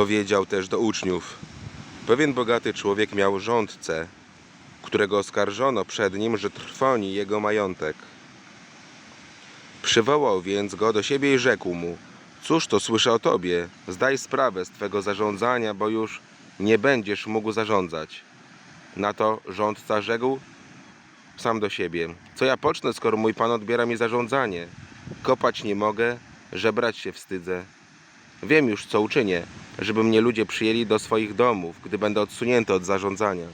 powiedział też do uczniów: Pewien bogaty człowiek miał rządcę, którego oskarżono przed nim, że trwoni jego majątek. Przywołał więc go do siebie i rzekł mu: Cóż to słyszę o tobie? Zdaj sprawę z twego zarządzania, bo już nie będziesz mógł zarządzać. Na to rządca rzekł sam do siebie: Co ja pocznę, skoro mój pan odbiera mi zarządzanie? Kopać nie mogę, żebrać się wstydzę. Wiem już, co uczynię, żeby mnie ludzie przyjęli do swoich domów, gdy będę odsunięty od zarządzania.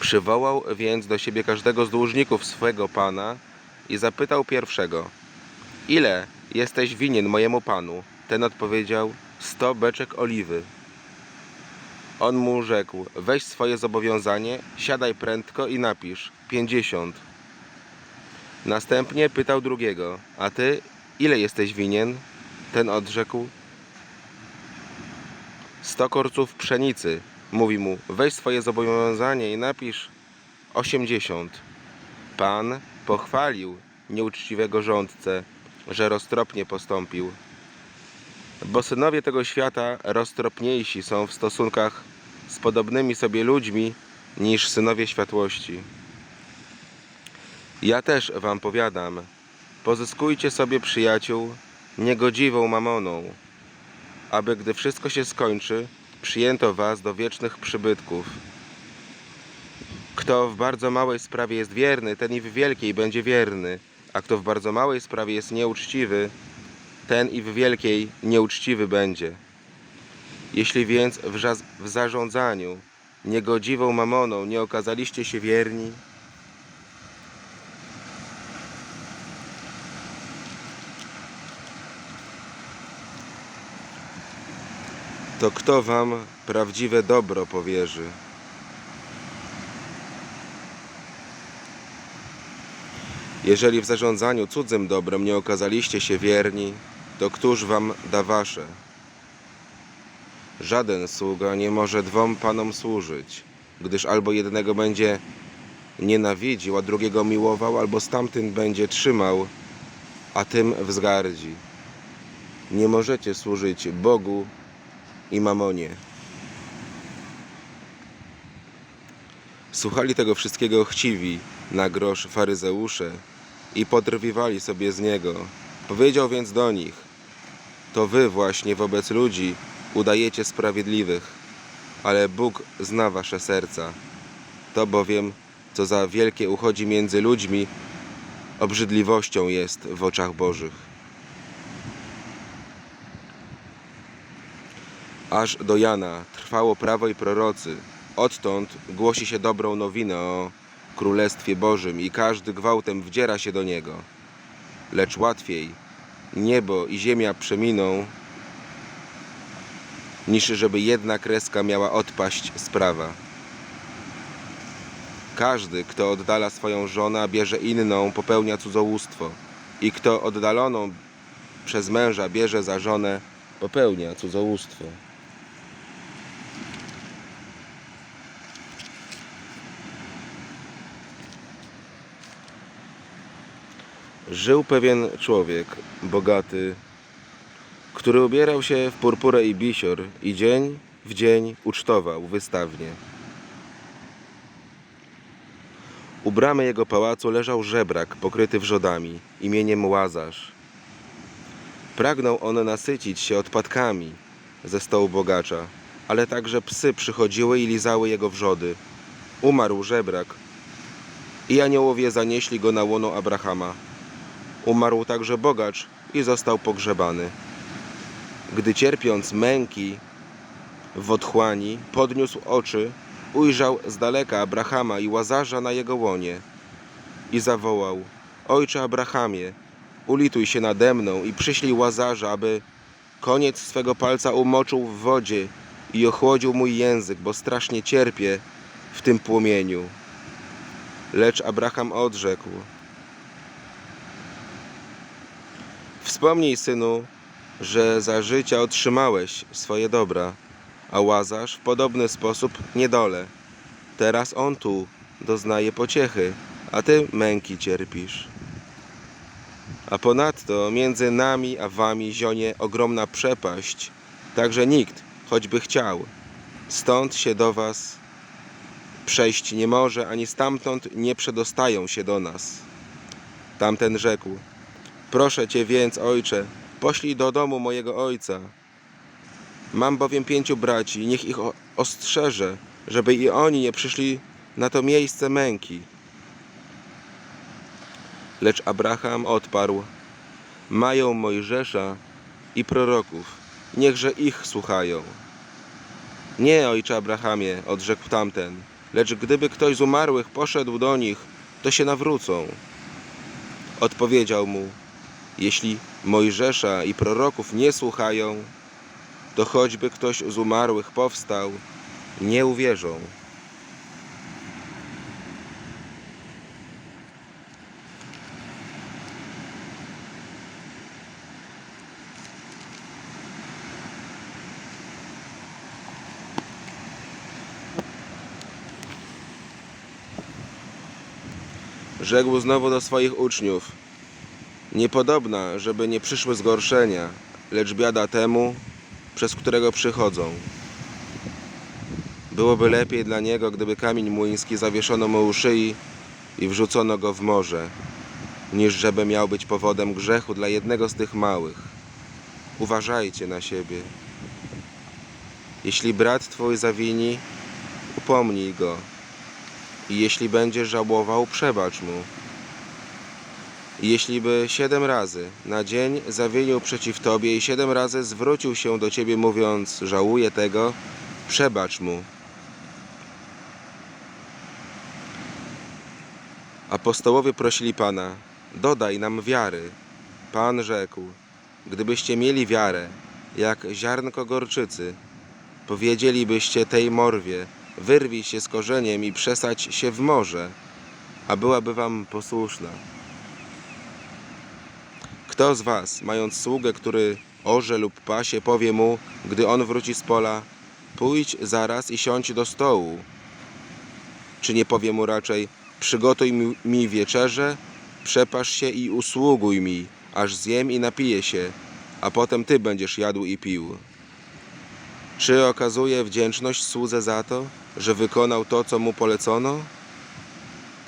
Przywołał więc do siebie każdego z dłużników swego pana i zapytał pierwszego: Ile jesteś winien mojemu panu? Ten odpowiedział: Sto beczek oliwy. On mu rzekł: Weź swoje zobowiązanie, siadaj prędko i napisz: pięćdziesiąt. Następnie pytał drugiego: A ty ile jesteś winien? Ten odrzekł: Sto korców pszenicy. Mówi mu: Weź swoje zobowiązanie i napisz osiemdziesiąt. Pan pochwalił nieuczciwego rządcę, że roztropnie postąpił. Bo synowie tego świata roztropniejsi są w stosunkach z podobnymi sobie ludźmi niż synowie światłości. Ja też wam powiadam, pozyskujcie sobie przyjaciół niegodziwą mamoną, aby gdy wszystko się skończy, przyjęto was do wiecznych przybytków. Kto w bardzo małej sprawie jest wierny, ten i w wielkiej będzie wierny, a kto w bardzo małej sprawie jest nieuczciwy, ten i w wielkiej nieuczciwy będzie. Jeśli więc w, w zarządzaniu niegodziwą mamoną nie okazaliście się wierni, to kto wam prawdziwe dobro powierzy? Jeżeli w zarządzaniu cudzym dobrem nie okazaliście się wierni, to któż wam da wasze? Żaden sługa nie może dwom panom służyć, gdyż albo jednego będzie nienawidził, a drugiego miłował, albo stamtym będzie trzymał, a tym wzgardzi. Nie możecie służyć Bogu i mamonie. Słuchali tego wszystkiego chciwi na grosz faryzeusze i podrwiwali sobie z niego. Powiedział więc do nich: To wy właśnie wobec ludzi udajecie sprawiedliwych, ale Bóg zna wasze serca. To bowiem, co za wielkie uchodzi między ludźmi, obrzydliwością jest w oczach Bożych. Aż do Jana trwało prawo i prorocy. Odtąd głosi się dobrą nowinę o Królestwie Bożym i każdy gwałtem wdziera się do niego. Lecz łatwiej niebo i ziemia przeminą, niż żeby jedna kreska miała odpaść z prawa. Każdy, kto oddala swoją żonę, bierze inną, popełnia cudzołóstwo. I kto oddaloną przez męża bierze za żonę, popełnia cudzołóstwo. Żył pewien człowiek, bogaty, który ubierał się w purpurę i bisior i dzień w dzień ucztował wystawnie. U bramy jego pałacu leżał żebrak pokryty wrzodami imieniem Łazarz. Pragnął on nasycić się odpadkami ze stołu bogacza, ale także psy przychodziły i lizały jego wrzody. Umarł żebrak i aniołowie zanieśli go na łono Abrahama. Umarł także bogacz i został pogrzebany. Gdy cierpiąc męki w otchłani, podniósł oczy, ujrzał z daleka Abrahama i Łazarza na jego łonie i zawołał: Ojcze Abrahamie, ulituj się nade mną i przyślij Łazarza, aby koniec swego palca umoczył w wodzie i ochłodził mój język, bo strasznie cierpię w tym płomieniu. Lecz Abraham odrzekł: Wspomnij, synu, że za życia otrzymałeś swoje dobra, a Łazarz w podobny sposób niedole. Teraz on tu doznaje pociechy, a ty męki cierpisz. A ponadto między nami a wami zionie ogromna przepaść, tak że nikt, choćby chciał, stąd się do was przejść nie może, ani stamtąd nie przedostają się do nas. Tamten rzekł: Proszę cię więc, ojcze, poślij do domu mojego ojca. Mam bowiem pięciu braci, niech ich ostrzeże, żeby i oni nie przyszli na to miejsce męki. Lecz Abraham odparł: Mają Mojżesza i proroków, niechże ich słuchają. Nie, ojcze Abrahamie, odrzekł tamten, lecz gdyby ktoś z umarłych poszedł do nich, to się nawrócą. Odpowiedział mu: Jeśli Mojżesza i proroków nie słuchają, to choćby ktoś z umarłych powstał, nie uwierzą. Rzekł znowu do swoich uczniów: Niepodobna, żeby nie przyszły zgorszenia, lecz biada temu, przez którego przychodzą. Byłoby lepiej dla niego, gdyby kamień młyński zawieszono mu u szyi i wrzucono go w morze, niż żeby miał być powodem grzechu dla jednego z tych małych. Uważajcie na siebie. Jeśli brat twój zawini, upomnij go. I jeśli będzie żałował, przebacz mu. Jeśli by siedem razy na dzień zawinił przeciw tobie i siedem razy zwrócił się do ciebie mówiąc, żałuję tego, przebacz mu. Apostołowie prosili Pana, dodaj nam wiary. Pan rzekł, gdybyście mieli wiarę, jak ziarnko gorczycy, powiedzielibyście tej morwie, wyrwij się z korzeniem i przesadź się w morze, a byłaby wam posłuszna. Kto z was, mając sługę, który orze lub pasie, powie mu, gdy on wróci z pola, pójdź zaraz i siądź do stołu? Czy nie powie mu raczej, przygotuj mi, wieczerzę, przepasz się i usługuj mi, aż zjem i napiję się, a potem ty będziesz jadł i pił? Czy okazuje wdzięczność słudze za to, że wykonał to, co mu polecono?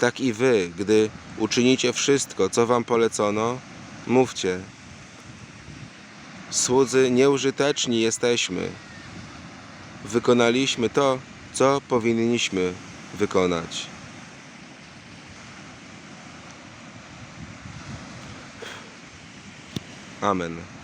Tak i wy, gdy uczynicie wszystko, co wam polecono, mówcie. Słudzy nieużyteczni jesteśmy. Wykonaliśmy to, co powinniśmy wykonać. Amen.